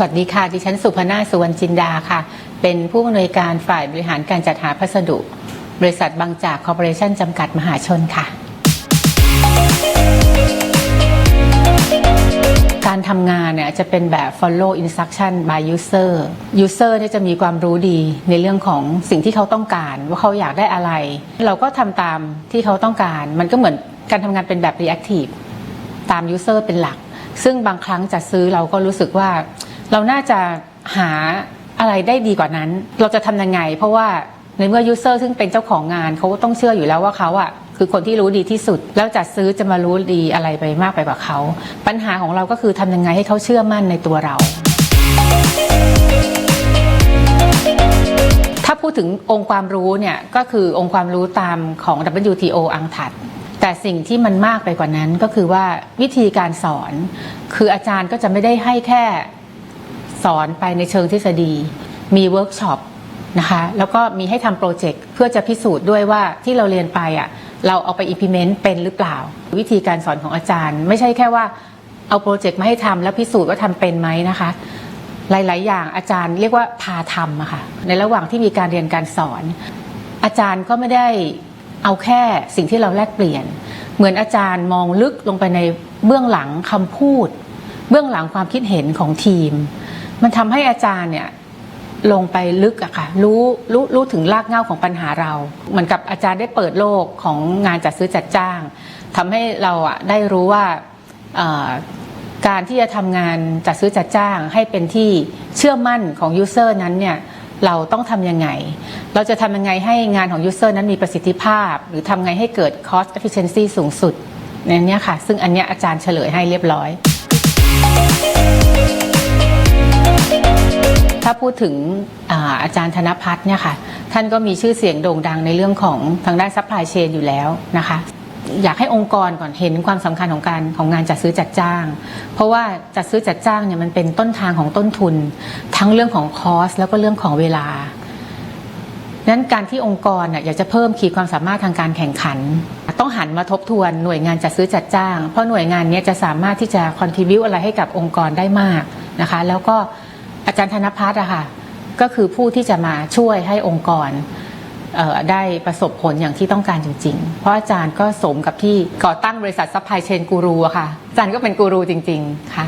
สวัสดีค่ะ ดิฉันสุพนาสุวรรณจินดาค่ะ เป็นผู้อำนวยการฝ่ายบริหารการจัดหาพัสดุ บริษัทบางจากคอร์ปอเรชั่นจำกัดมหาชนค่ะ การทำงานเนี่ยจะเป็นแบบ follow instruction by user user เนี่ยจะมีความรู้ดีในเรื่องของสิ่งที่เขาต้องการ ว่าเขาอยากได้อะไร เราก็ทำตามที่เขาต้องการ มันก็เหมือนการทำงานเป็นแบบ reactive ตาม user เป็นหลักซึ่งบางครั้งจะซื้อเราก็รู้สึกว่า เราน่าจะหาอะไรได้ดีกว่านั้น เราจะทำยังไง เพราะว่าในเมื่อ user ซึ่งเป็นเจ้าของงานเขาก็ต้องเชื่ออยู่แล้วว่าเขาอะคือคนที่รู้ดีที่สุด แล้วจัดซื้อจะมารู้ดีอะไรไปมากไปกว่าเขา ปัญหาของเราก็คือทำยังไงให้เขาเชื่อมั่นในตัวเรา ถ้าพูดถึงองค์ความรู้เนี่ยก็คือองค์ความรู้ตามของ WTO อังถัดแต่สิ่งที่มันมากไปกว่านั้นก็คือว่าวิธีการสอน คืออาจารย์ก็จะไม่ได้ให้แค่ สอนไปในเชิงทฤษฎี มีเวิร์กช็อปนะคะแล้วก็มีให้ทำโปรเจกต์เพื่อจะพิสูจน์ด้วยว่าที่เราเรียนไปอะเราเอาไป implement เป็นหรือเปล่า วิธีการสอนของอาจารย์ ไม่ใช่แค่ว่าเอาโปรเจกต์มาให้ทำแล้วพิสูจน์ว่าทำเป็นไหมนะคะ หลาย ๆ อย่างอาจารย์เรียกว่าพาทำอะค่ะในระหว่างที่มีการเรียนการสอน อาจารย์ก็ไม่ได้เอาแค่สิ่งที่เราแลกเปลี่ยน เหมือนอาจารย์มองลึกลงไปในเบื้องหลังคำพูด เบื้องหลังความคิดเห็นของทีม มันทำให้อาจารย์เนี่ยลงไปลึกอะค่ะรู้รู้รู้ถึงรากเหง้าของปัญหาเรา เหมือนกับอาจารย์ได้เปิดโลกของงานจัดซื้อจัดจ้างทำให้เราอะได้รู้ว่าการที่จะทำงานจัดซื้อจัดจ้าง ให้เป็นที่เชื่อมั่นของยูเซอร์นั้นเนี่ยเราต้องทำยังไง เราจะทำยังไงให้งานของยูเซอร์นั้นมีประสิทธิภาพ หรือทำไงให้เกิด cost efficiency สูงสุดในนี้ค่ะ ซึ่งอันนี้อาจารย์เฉลยให้เรียบร้อย พูดถึงอาอาจารย์ธนพัฒน์เนี่ยค่ะท่านก็มีชื่อเสียงโด่งดังในเรื่องของทางด้านซัพพลายเชนอยู่แล้วนะคะอยากให้องค์กรก่อนเห็นความสำคัญของการของงานจัดซื้อจัดจ้าง เพราะว่าจัดซื้อจัดจ้างเนี่ยมันเป็นต้นทางของต้นทุน ทั้งเรื่องของคอสแล้วก็เรื่องของเวลานั้นการที่องค์กรน่ะอยากจะเพิ่มขีดความสามารถทางการแข่งขัน ต้องหันมาทบทวนหน่วยงานจัดซื้อจัดจ้าง เพราะหน่วยงานนี้จะสามารถที่จะคอนทิบิวอะไรให้กับองค์กรได้มากนะคะ แล้วก็ อาจารย์ธนพัฒน์อะค่ะก็คือผู้ที่จะมาช่วยให้องค์กรได้ประสบผลอย่างที่ต้องการจริง ๆ เพราะอาจารย์ก็สมกับที่ก่อตั้งบริษัทซัพพลายเชนกูรูอะค่ะ อาจารย์ก็เป็นกูรูจริง ๆ ค่ะ